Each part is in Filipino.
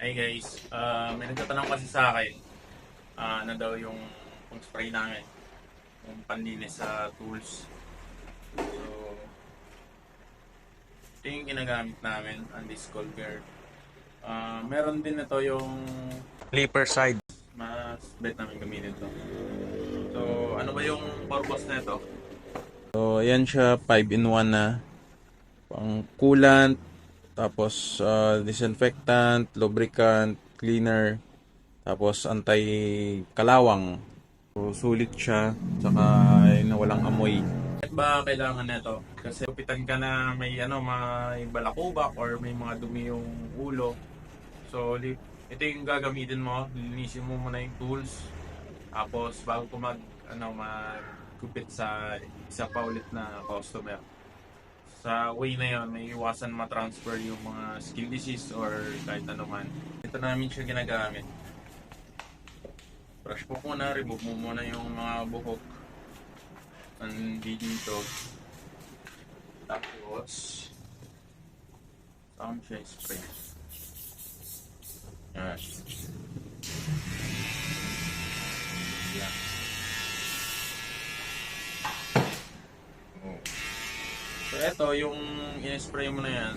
Hey guys, uh, may nagtatanong kasi sa akin ah, ano daw yung pang spray namin yung panlinis sa tools. So, ito yung ginagamit namin, ang disc culver. Ah, meron din ito yung Clipper side. mas bet namin gamitin to. So, ano ba yung purpose na ito? So, ayan siya, 5 in 1 na. Pang coolant, tapos ah, disinfectant, lubricant, cleaner, tapos anti-kalawang. So, sulit siya, tsaka ay na walang amoy. Bakit ba kailangan nito? Kasi kupitan ka na may ano, may balakubak or may mga dumi yung ulo. So, ito yung gagamitin mo, linisin mo muna yung tools. Tapos, bago ko mag, ano, magkupit sa isa pa ulit na customer. Sa way na yon may iwasan ma-transfer yung mga skin disease or kahit ano man. Ito namin siya ginagamit. Brush mo muna, remove mo muna yung mga buhok hindi dito. Tapos, saan siya spray? Yan. Yan. Oh. So, ito, yung in-spray mo na yan,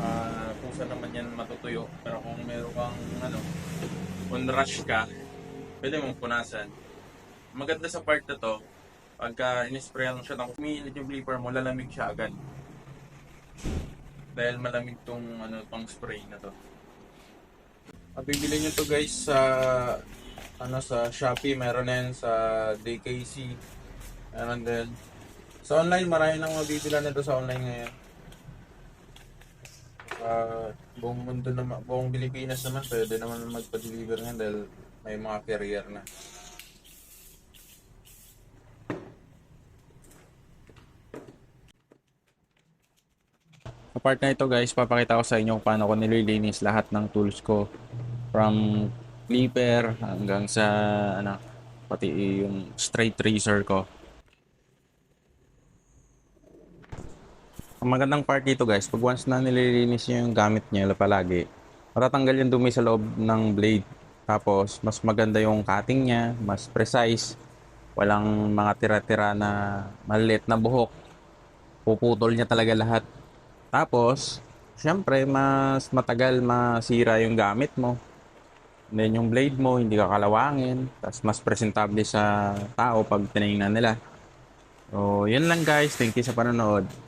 ah kusa naman yan matutuyo. Pero kung meron kang, ano, on rush ka, pwede mong punasan. Maganda sa part na to, pagka in-sprayan mo siya ng umiinit yung flipper mo, lalamig siya agad. Dahil malamig tong ano tong spray na to. Mabibili nyo to guys sa ano sa Shopee, meron na yan sa DKC. Meron din. Sa online, marami nang mabibila nito sa online ngayon. Sa buong mundo naman, buong Pilipinas naman, pwede naman magpa-deliver ngayon dahil may mga carrier na. Apart na ito guys, papakita ko sa inyo kung paano ko nililinis lahat ng tools ko. From clipper hanggang sa ano, pati yung straight tracer ko. Ang magandang part dito guys, pag once na nililinis nyo yung gamit nyo palagi, matatanggal yung dumi sa loob ng blade. Tapos, mas maganda yung cutting niya, mas precise. Walang mga tira-tira na maliit na buhok. Puputol niya talaga lahat. Tapos, syempre, mas matagal masira yung gamit mo. And then yung blade mo, hindi ka kalawangin. Tapos mas presentable sa tao pag tinignan nila. So, yun lang guys. Thank you sa panonood.